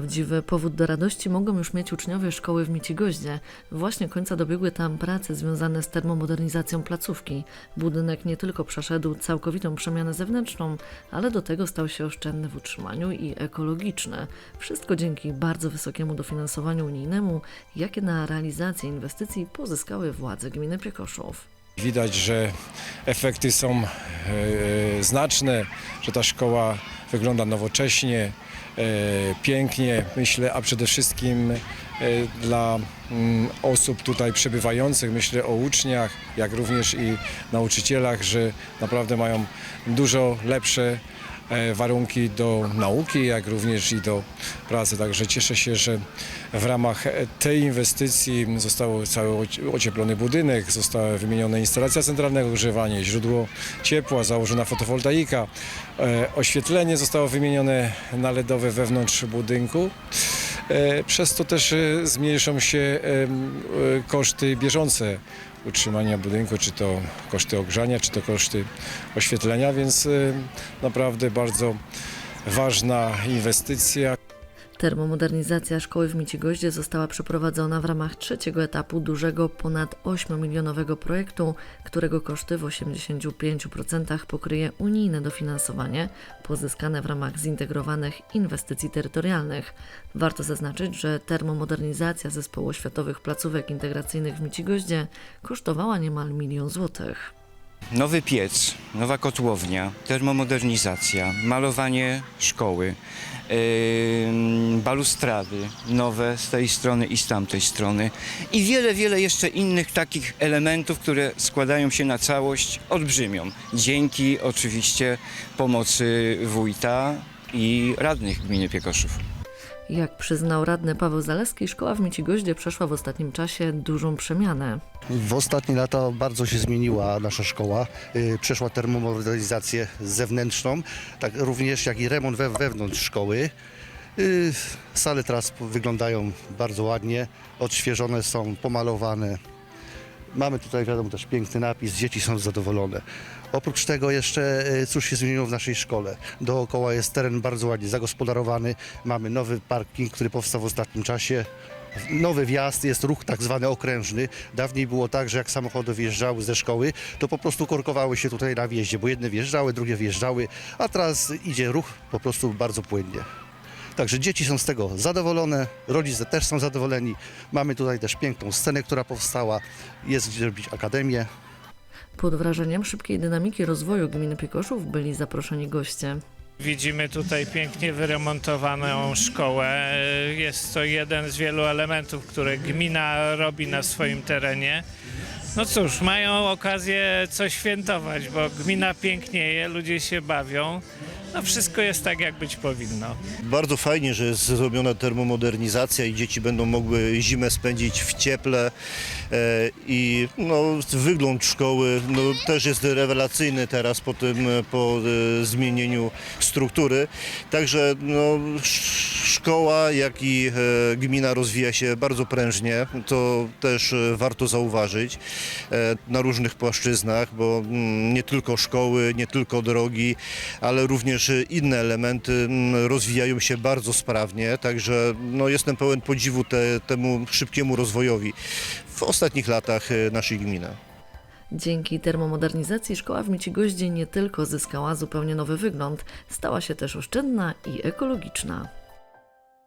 Prawdziwy powód do radości mogą już mieć uczniowie szkoły w Micigoździe. Właśnie końca dobiegły tam prace związane z termomodernizacją placówki. Budynek nie tylko przeszedł całkowitą przemianę zewnętrzną, ale do tego stał się oszczędny w utrzymaniu i ekologiczny. Wszystko dzięki bardzo wysokiemu dofinansowaniu unijnemu, jakie na realizację inwestycji pozyskały władze gminy Piekoszów. Widać, że efekty są e, znaczne, że ta szkoła wygląda nowocześnie, e, pięknie, myślę, a przede wszystkim e, dla mm, osób tutaj przebywających, myślę o uczniach, jak również i nauczycielach, że naprawdę mają dużo lepsze e, warunki do nauki, jak również i do pracy. Także cieszę się, że w ramach e, tej inwestycji został cały oci- ocieplony budynek, została wymieniona instalacja centralnego ogrzewania, źródło ciepła, założona fotowoltaika, e, oświetlenie zostało wymienione na LEDowe wewnątrz budynku. E, Przez to też e, zmniejszą się e, koszty bieżące utrzymania budynku, czy to koszty ogrzania, czy to koszty oświetlenia, więc naprawdę bardzo ważna inwestycja. Termomodernizacja szkoły w Micigoździe została przeprowadzona w ramach trzeciego etapu dużego ponad 8-milionowego projektu, którego koszty w 85% pokryje unijne dofinansowanie pozyskane w ramach zintegrowanych inwestycji terytorialnych. Warto zaznaczyć, że termomodernizacja zespołu oświatowych placówek integracyjnych w Micigoździe kosztowała niemal milion złotych. Nowy piec, nowa kotłownia, termomodernizacja, malowanie szkoły, yy, balustrady nowe z tej strony i z tamtej strony i wiele, wiele jeszcze innych takich elementów, które składają się na całość olbrzymią. Dzięki oczywiście pomocy wójta i radnych gminy Piekoszów. Jak przyznał radny Paweł Zaleski, szkoła w Micigoździe przeszła w ostatnim czasie dużą przemianę. W ostatnie lata bardzo się zmieniła nasza szkoła. Y, Przeszła termomodernizację zewnętrzną, tak również jak i remont we, wewnątrz szkoły. Y, Sale teraz wyglądają bardzo ładnie, odświeżone są, pomalowane. Mamy tutaj wiadomo też piękny napis, dzieci są zadowolone. Oprócz tego jeszcze y, cóż się zmieniło w naszej szkole. Dookoła jest teren bardzo ładnie zagospodarowany. Mamy nowy parking, który powstał w ostatnim czasie. Nowy wjazd, jest ruch tak zwany okrężny. Dawniej było tak, że jak samochody wjeżdżały ze szkoły, to po prostu korkowały się tutaj na wjeździe, bo jedne wjeżdżały, drugie wjeżdżały, a teraz idzie ruch po prostu bardzo płynnie. Także dzieci są z tego zadowolone, rodzice też są zadowoleni. Mamy tutaj też piękną scenę, która powstała, jest gdzie robić akademię. Pod wrażeniem szybkiej dynamiki rozwoju gminy Piekoszów byli zaproszeni goście. Widzimy tutaj pięknie wyremontowaną szkołę. Jest to jeden z wielu elementów, które gmina robi na swoim terenie. No cóż, mają okazję coś świętować, bo gmina pięknieje, ludzie się bawią. No wszystko jest tak, jak być powinno. Bardzo fajnie, że jest zrobiona termomodernizacja i dzieci będą mogły zimę spędzić w cieple e, i no, wygląd szkoły no, też jest rewelacyjny teraz po tym, e, po e, zmienieniu struktury. Także no, szkoła, jak i e, gmina rozwija się bardzo prężnie, to też e, warto zauważyć e, na różnych płaszczyznach, bo mm, nie tylko szkoły, nie tylko drogi, ale również inne elementy mm, rozwijają się bardzo sprawnie, także no, jestem pełen podziwu te, temu szybkiemu rozwojowi w ostatnich latach naszej gminy. Dzięki termomodernizacji szkoła w Micigoździe nie tylko zyskała zupełnie nowy wygląd, stała się też oszczędna i ekologiczna.